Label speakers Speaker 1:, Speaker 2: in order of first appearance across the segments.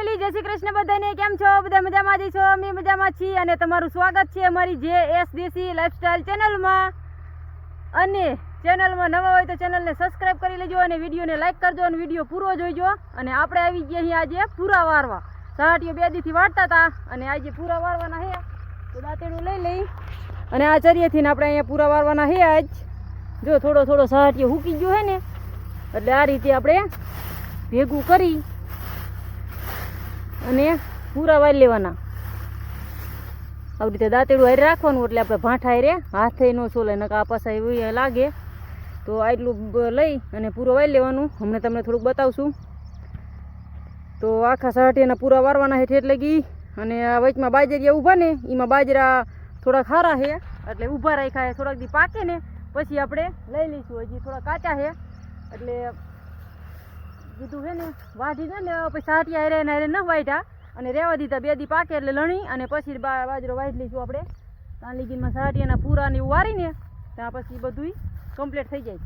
Speaker 1: Family જય શ્રી કૃષ્ણ બધાને. કેમ છો? બધા મજામાં જ છો? અમે મજામાં છીએ અને તમારું સ્વાગત છે અમારી જે એસ દેસી લાઇફસ્ટાઈલ ચેનલમાં અને ચેનલમાં નવા હોય તો ચેનલને સબસ્ક્રાઇબ કરી લેજો અને વિડીયોને લાઇક કરજો અને વીડિયો પૂરો જોઈજો. અને આપણે આવી ગયા અહીંયા આજે પૂરા વારવા. સહાટીઓ બે દીથી વાળતા હતા અને આજે પૂરા વારવાના હે. તો દાંતેડું લઈ લઈ. અને આ ચરિયેથી આપણે અહીંયા પૂરા વારવાના હે આજ. જો થોડો થોડો સહાટીઓ હૂકી ગયો હે ને. એટલે આ રીતે આપણે ભેગું કરી અને પૂરા વાળી લેવાના. આવી રીતે દાંતેડું હારે રાખવાનું એટલે આપણે ભાંઠા હારે, હાથે ન છોલે નકા પાછા એવું લાગે. તો આટલું લઈ અને પૂરો વાળી લેવાનું. હમણાં તમને થોડુંક બતાવશું. તો આખા સહાટીના પૂરા વારવાના હેઠે એટલે ગઈ અને આ વચમાં બાજરિયા ઊભા ને એમાં બાજરા થોડાક ખારા છે એટલે ઊભા રાખ્યા છે થોડાક દી પાકે ને, પછી આપણે લઈ લઈશું. હજી થોડા કાચા છે એટલે કીધું છે ને, વાઢી ને, પછી સાટિયા હારે ને ન વાઢ્યા. અને રહેવા દીધા બે દી પાકે એટલે લણી અને પછી બાજરો વાઢી લઈશું આપણે. ત્યાં લીગીનમાં સાટિયાના એવું વારીને, ત્યાં પછી બધું કમ્પ્લીટ થઈ જાય.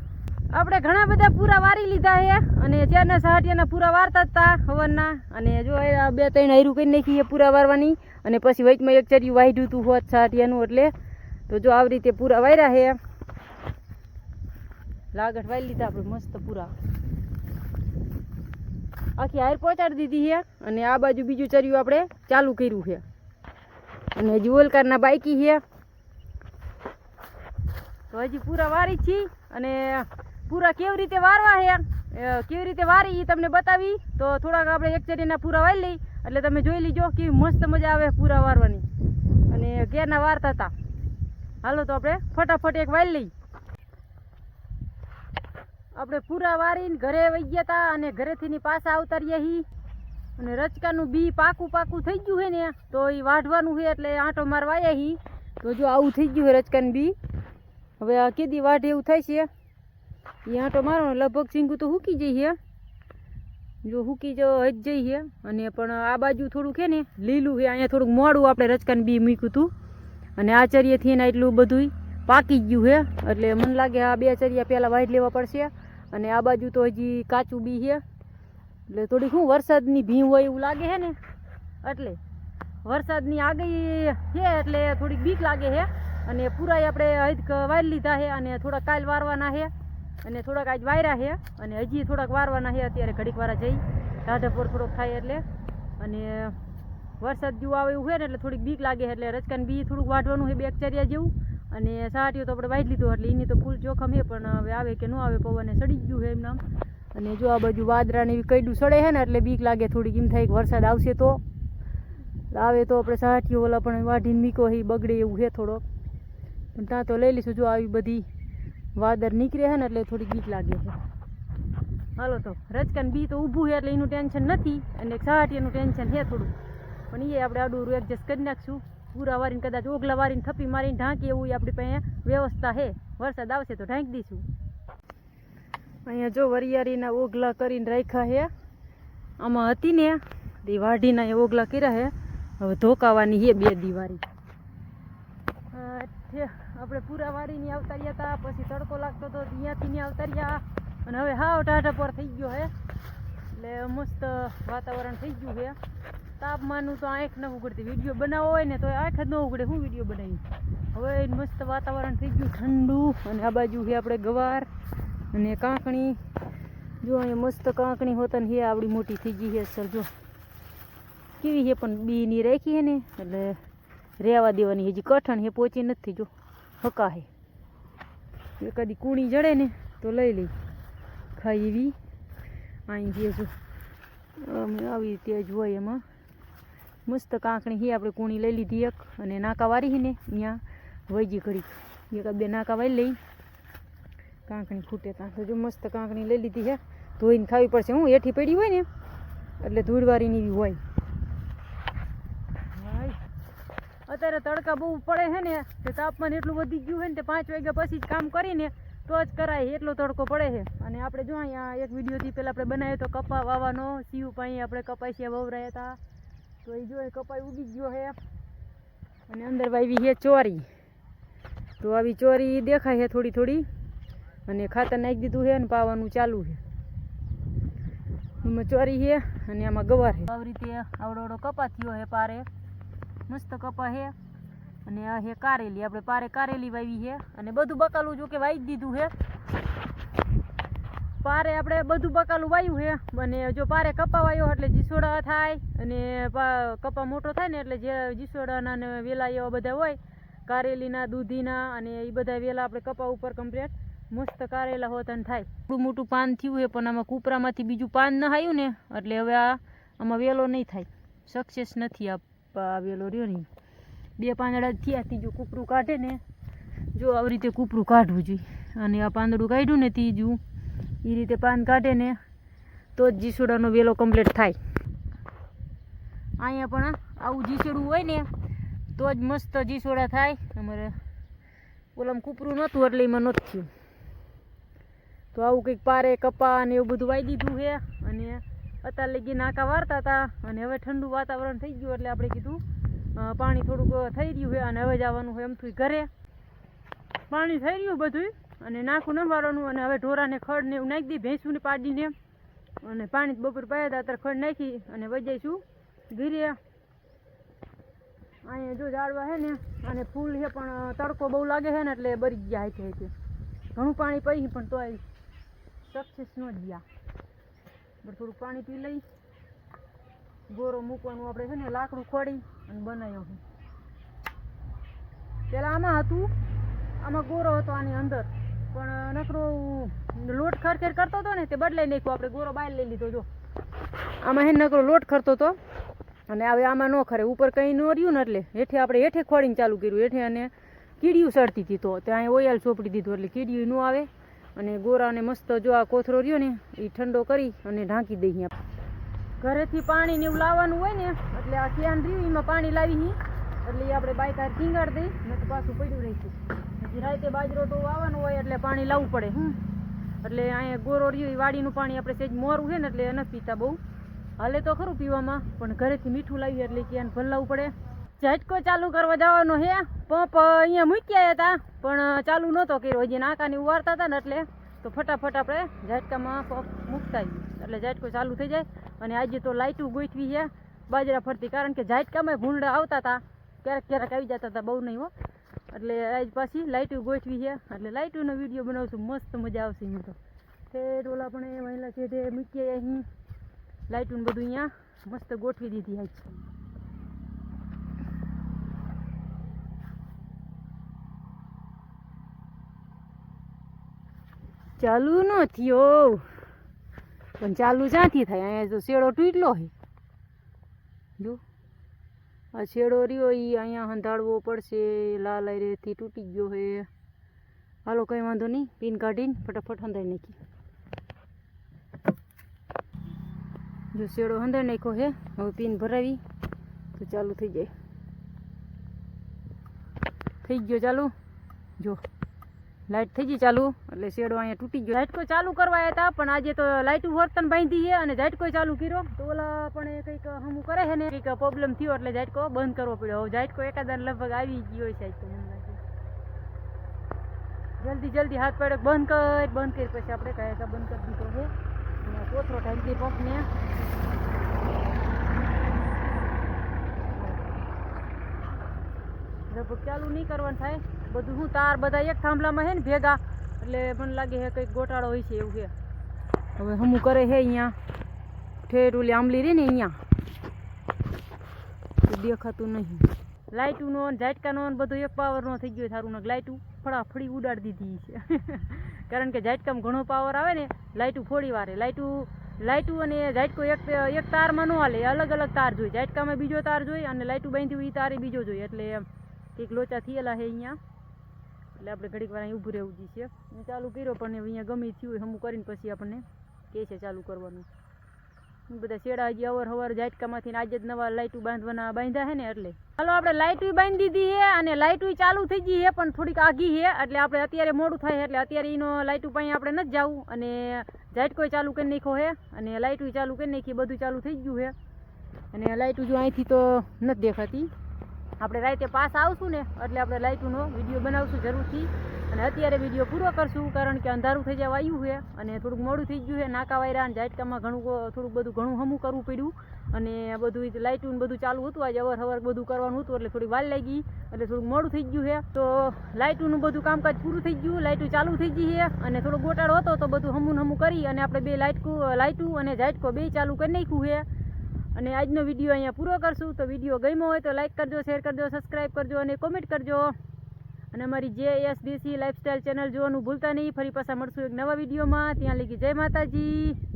Speaker 1: આપણે ઘણા બધા પૂરા વારી લીધા છે અને ત્યારના સાટિયાના પૂરા વારતા હતા હવનના. અને જો બે ત્રણ હૈરું કરી નાખીએ પૂરા વારવાની. અને પછી વચમાં એક ચર્યું વાઢ્યું હતું હોત સાટિયાનું એટલે. તો જો આવી રીતે પૂરા વાર્યા છે લાગટ વાળી લીધા આપણે મસ્ત પૂરા. આખી હાર પહોંચાડી દીધી છે અને આ બાજુ બીજું ચર્યું આપણે ચાલુ કર્યું છે. અને હજી ઓલકારના બાઇકી છે. તો હજી પૂરા વારી છી અને પૂરા કેવી રીતે વારવા છે? કેવી રીતે વારી એ તમને બતાવી. તો થોડાક આપણે એક ચરીના પૂરા વાળી લઈ. એટલે તમે જોઈ લીજો કેવી મસ્ત મજા આવે પૂરા વારવાની. અને ઘેરના વારતા હતા. હાલો તો આપણે ફટાફટ એક વાળી લઈ. આપણે પૂરા વારીને ઘરે વહી ગયા હતા અને ઘરેથી પાછા આવતા રહ્યા હી. અને રચકાનું બી પાકું પાકું થઈ ગયું છે ને તો એ વાઢવાનું છે એટલે આંટો મારવાયા હી. તો જો આવું થઈ ગયું છે રચકાનું બી. હવે આ કીધી વાઢ એવું થાય છે? એ આંટો મારો લગભગ સિંગું તો હૂકી જઈ છે જો હૂકી જો હજ જઈ છે અને પણ આ બાજુ થોડુંક છે ને લીલું છે અહીંયા થોડુંક મોડું આપણે રચકાનું બી મૂક્યું હતું અને આ ચરિયેથી ને એટલું બધું પાકી ગયું છે એટલે મને લાગે આ બે ચરિયા પહેલાં વાઢ લેવા પડશે. અને આ બાજુ તો હજી કાચું બી છે. એટલે થોડીક શું વરસાદની ભીમ હોય એવું લાગે છે ને? એટલે વરસાદની આગળ છે એટલે થોડીક બીક લાગે છે. અને પૂરાય આપણે હજ વારી લીધા છે અને થોડાક કાલ વારવાના છે. અને થોડાક આજ વાયરા છે. અને હજી થોડાક વારવાના છે. અત્યારે ઘડીક વાળા જઈ ઢાઢપોર થોડોક થાય એટલે. અને વરસાદ જેવું આવે એવું છે ને એટલે થોડીક બીક લાગે એટલે રચકાને બી થોડુંક વાઢવાનું છે, બેક્ટેરિયા જેવું. અને સાટીઓ તો આપણે વાઈ લીધું એટલે એની તો ફૂલ જોખમ છે, પણ હવે આવે કે ન આવે પવને સડી ગયું છે એમ નામ અને જો આ બાજુ વાદરાને એવી કઈડું સડે છે ને એટલે બીક લાગે થોડીક, એમ થાય કે વરસાદ આવશે તો. આવે તો આપણે સાટીઓ ઓલા પણ વાઢીને મીકો છે બગડે એવું છે થોડોક. પણ ત્યાં તો લઈ લઈશું જો આવી બધી વાદર નીકળે છે ને એટલે થોડીક બીક લાગે છે. હાલો તો, રજકાન બી તો ઊભું છે એટલે એનું ટેન્શન નથી, અને સાટીનું ટેન્શન છે થોડું પણ એ આપણે આડું એડજસ્ટ કરી નાખશું. પૂરા વારીને કદાચ ઓગલા વારીને થપી મારીને ઢાંકી એવું આપણી પાસે વ્યવસ્થા છે. વરસાદ આવશે તો ઢાંકી દઈશું. અહીંયા જો વરિયાળીના ઓગલા કરીને રાખ્યા છે. આમાં હતી ને તે વાઢીના એ ઓગલા કર્યા છે. હવે ધોકાવાની છે બે દિવાળી આપણે પૂરા વારીની આવતાર્યા હતા પછી તડકો લાગતો હતો ત્યાંથી ને આવતાર્યા અને હવે હાવ ટાઢા પર થઈ ગયો છે. એટલે મસ્ત વાતાવરણ થઈ ગયું છે. તાપમાનનું તો આંખ ન ઉગડતી. વીડિયો બનાવવો હોય ને તો આંખ જ ન ઉગડે. શું વીડિયો બનાવી? હવે મસ્ત વાતાવરણ થઈ ગયું ઠંડુ. અને આ બાજુ છે આપણે ગવાર અને કાંકણી. જો અહીંયા મસ્ત કાંકણી હોતા ને હે આવડી મોટી થઈ ગઈ છે સર જો કેવી છે પણ બીની રાખી છે ને, એટલે રહેવા દેવાની હજી કઠણ હે પહોંચી નથી. જો હકા હે એકાદી કૂણી જડે ને તો લઈ લઈ. ખાઈ એવી. અહીં જે જો અમે આવી રીતે જ હોય એમાં. મસ્ત કાંકણી હી, આપણે કૂણી લઈ લીધી એક, અને નાકા વારી છે ને વૈજી ઘડીક. એક બે નાકા વારી લઈ. કાંકણી ખૂટે ત્યાં. જો મસ્ત કાંકણી લઈ લીધી છે ધોઈને ખાવી પડશે. હું એઠી પડી હોય ને, એટલે ધૂળવારીની એવી હોય. અત્યારે તડકા બહુ પડે છે ને તાપમાન એટલું વધી ગયું છે ને, તે પાંચ વાગ્યા પછી જ કામ કરીને તો જ કરાય, એટલો તડકો પડે છે અને આપણે જો અહીંયા એક વિડીયોથી પહેલાં આપણે બનાવ્યો તો કપા વાવાનો સીવ પાણી આપણે કપાસિયા વવરાયા હતા. તો એ જો કપાઈ ઉગી ગયો હે. અને અંદર વાવી છે ચોરી. તો આવી ચોરી દેખાય છે થોડી થોડી. અને ખાતર નાખી દીધું છે અને પાવાનું ચાલુ છે એમાં ચોરી છે અને આમાં ગવાર છે આવી રીતે આવડો આવડો કપા થયો છે પારે. મસ્ત કપા છે અને આ છે કારેલી. આપણે પારે કારેલી વાવી છે અને બધું બકાલું જો કે વાવી દીધું છે પારે આપણે બધું બકાલું વાયું છે અને જો પારે કપા વાયો એટલે જીસોડા થાય. અને કપા મોટો થાય ને એટલે જે જીસોડાના ને વેલા એવા બધા હોય, કારેલીના, દૂધીના અને એ બધા વેલા આપણે કપા ઉપર કમ્પ્લીટ મસ્ત કારેલા હોતા થાય. થોડું મોટું પાન થયું છે પણ આમાં કૂપરામાંથી બીજું પાન ન આવ્યું ને, એટલે હવે આ આમાં વેલો નહીં થાય. સક્સેસ નથી આ વેલો રહ્યો નહીં. બે પાંદડા થયા ત્રીજું કૂપરું કાઢે ને, જો આવી રીતે કૂપરું કાઢવું જોઈએ. અને આ પાંદડું કાઢ્યું ને ત્રીજું એ રીતે પાન કાઢે ને તો જ જીસોડાનો વેલો કમ્પ્લીટ થાય. અહીંયા પણ આવું જીસોડું હોય ને તો જ મસ્ત જીસોડા થાય. અમારે ઓલામ કૂપરું નહોતું એટલે એમાં નહોતું થયું. તો આવું કંઈક પારે, કપા ને એવું બધું વાઈ દીધું છે. અને અત્યારે લગી નાકા વારતા હતા અને હવે ઠંડુ વાતાવરણ થઈ ગયું એટલે આપણે કીધું પાણી થોડુંક થઈ રહ્યું છે અને હવે જવાનું હોય એમથી ઘરે. પાણી થઈ રહ્યું બધું અને નાખું નંબારવાનું અને હવે ઢોરાને ખડ ને એવું નાખી દી ભેંસુને પાડીને. અને પાણી બપોર પાયા હતા અત્યારે ખડ નાખી અને વજાઈશું ઘીરે. અહીંયા જો ઝાડવા છે ને, અને ફૂલ છે પણ તડકો બહુ લાગે છે ને એટલે બરી ગયા છે કે ઘણું પાણી પડી પણ તોય સક્સેસ ન ગયા. થોડું થોડુંક પાણી પી લઈ. ગોરો મૂકવાનું આપણે છે ને, લાકડું ખોડી અને બનાવ્યો છે. પેલા આમાં હતું, આમાં ગોરો હતો આની અંદર. પણ નકરો લોટ ખરખેર કરતો હતો ને તે બદલાઈ નાખ્યો. આપણે ગોરો બહાર લઈ લીધો, જો. આમાં હે નકરો લોટ ખરતો હતો. અને હવે આમાં ન ખરે. ઉપર કંઈ ન રહ્યું ને એટલે હેઠે આપણે હેઠે ખોડીને ચાલુ કર્યું. હેઠે અને કીડીયું સડતી હતી તો. ત્યાં ઓયલ ચોપડી દીધું એટલે કીડીયું ન આવે. અને ગોરાને મસ્ત જો આ કોથરો રહ્યો ને એ ઠંડો કરી અને ઢાંકી દઈએ ઘરેથી પાણી ને એવું લાવવાનું હોય ને, એટલે આ ક્યાન રહ્યું, એમાં પાણી લાવી એટલે આપણે આપણે આ ખીંગાડ દઈ ને તો પાછું પડ્યું રહીશું. રાતે બાજરો તો વાવવાનું હોય એટલે પાણી લાવવું પડે, હમ. એટલે અહીંયા ગોરો રહ્યું વાડીનું પાણી આપણે સેજ મોરું છે ને એટલે નથી પીતા બહુ. હાલે તો ખરું પીવામાં, પણ ઘરેથી મીઠું લાવીએ એટલે ક્યાં લાવવું પડે. ઝટકો ચાલુ કરવા જવાનો હે, પંપ અહીંયા મૂક્યા હતા પણ ચાલુ નહોતો કર્યો. હજી નાકાની ઉવારતા હતા ને એટલે તો ફટાફટ આપણે ઝટકામાં પંપ મૂકતા એટલે ઝટકો ચાલુ થઈ જાય, અને આજે તો લાઇટું ગોઠવી છે, બાજરા ફરતી. કારણ કે ઝાટકામાં ભૂંડા આવતા હતા ક્યારેક ક્યારેક આવી જતા હતા બહુ નહીં હો. એટલે આજ પાછી લાઇટું ગોઠવી છે. એટલે લાઇટોનો વીડિયો બનાવશું. મસ્ત મજા આવશે એમાં તો. તે ઓલા પણ એ છે તે મૂકીએ અહીં. લાઇટું ને બધું અહીંયા મસ્ત ગોઠવી દીધી આજ. ચાલુ ન થયો. પણ ચાલુ ક્યાંથી થાય, અહીંયા તો શેડો તૂટલો હે જો. આ શેડો રહ્યો એ અહીંયા હંધાડવો પડશે. લાલ અરેથી તૂટી ગયો હે. હાલો, કંઈ વાંધો નહીં. પીન કાઢીને ફટાફટ હંધાઈ નાખી જો શેડો હંધાઈ નાખ્યો હે, હવે પીન ભરાવી, તો ચાલુ થઈ જાય. થઈ ગયો ચાલુ? જો. લાઇટ થઈ ગઈ ચાલુ, એટલે શેડો અહીંયા તૂટી ગયો. લાઇટ કોઈ ચાલુ કરવા હતા પણ આજે તો લાઇટ વર્તન બાંધી છે અને ઝાટકો ચાલુ કર્યો. તો ઓલા પણ એ કંઈક હમું કરે છે ને, કંઈક પ્રોબ્લેમ થયો એટલે ઝાટકો બંધ કરવો પડ્યો. હવે ઝાટકો એકાદાર લગભગ આવી ગયો છે આજ તો જલ્દી જલ્દી હાથ પાડે, બંધ કર, બંધ કરી. પછી આપણે કાંઈ બંધ કરી દીધો છે. અને કોથરો ઢાંકી પંપને ચાલુ નહીં કરવાનું થાય. બધું શું, તાર બધા એક થાંભલામાં હે ને ભેગા? એટલે મને લાગે હે કંઈક ગોટાળો હોય છે એવું કે હવે હમું કરે હે અહીંયા. ઠેર ઓલી આંબલી રહી ને અહીંયા. દેખાતું નહીં. લાઇટુંનો ઝાટકાનો બધું એક પાવરનો થઈ ગયો સારું ને લાઇટું ફળાફળી ઉડાડી દીધી છે. કારણ કે ઝાટકામાં ઘણો પાવર આવે ને લાઇટું ફોડી વારે. લાઇટું લાઇટું અને ઝાટકો એક એક તારમાં ન હાલે. અલગ અલગ તાર જોઈએ ઝાટકામાં બીજો તાર જોઈએ અને લાઇટું બાંધી હોય એ તારે બીજો જોઈએ એટલે કંઈક લોચા થયેલા છે અહીંયા. એટલે આપણે ઘડીક વાર અહીં ઊભું રહેવું જોઈએ મેં ચાલુ કર્યો, પણ અહીંયા ગમે થયું હોય, હમું કરીને પછી આપણને કહે છે ચાલુ કરવાનું. બધા શેડા હજી અવર હવાર ઝાટકામાંથી આજે જ નવા લાઇટું બાંધવાના બાંધ્યા છે ને એટલે. હાલો, આપણે લાઇટું બાંધી દીધી છે અને લાઇટું ચાલુ થઈ ગઈ છે પણ થોડીક આઘી છે એટલે આપણે અત્યારે મોડું થાય એટલે અત્યારે એનો લાઇટું પાસે આપણે નથી જવું અને ઝાટકોય ચાલુ કરી નાખ્યો છે અને લાઇટું ચાલુ કરી નાખી બધું ચાલુ થઈ ગયું છે અને લાઇટું જો અહીંથી તો નથી દેખાતી. આપણે રાતે પાસ આવશું ને, એટલે આપણે લાઇટનો વીડિયો બનાવશું જરૂરથી. અને અત્યારે વીડિયો પૂરો કરશું, કારણ કે અંધારું થઈ જવા આવ્યું છે અને થોડુંક મોડું થઈ ગયું છે. નાકા વાયરા અને ઝાટકામાં ઘણું થોડુંક બધું ઘણું હમું કરવું પડ્યું. અને બધું લાઇટનું બધું ચાલુ હતું. આજે અવર હવર બધું કરવાનું હતું, એટલે થોડી વાર લાગી. એટલે થોડુંક મોડું થઈ ગયું છે. તો લાઇટનું બધું કામકાજ પૂરું થઈ ગયું. લાઇટું ચાલુ થઈ ગઈ છે. અને થોડો ગોટાળો હતો, તો બધું હમું હમું કરી અને આપણે બે લાઇટકું લાઇટું અને ઝાટકો બે ચાલુ કરી નાખ્યું છે. અને આજનો વીડિયો અહીંયા પૂરો કરશું. તો વીડિયો ગમ્યો હોય તો લાઇક કરજો શેર કરજો સબસ્ક્રાઈબ કરજો અને કોમેન્ટ કરજો. અને અમારી જે એસ ડીસી લાઇફસ્ટાઈલ ચેનલ જોવાનું ભૂલતા નહીં. ફરી પાછા મળશું એક નવા વિડીયોમાં ત્યાં લગી જય માતાજી.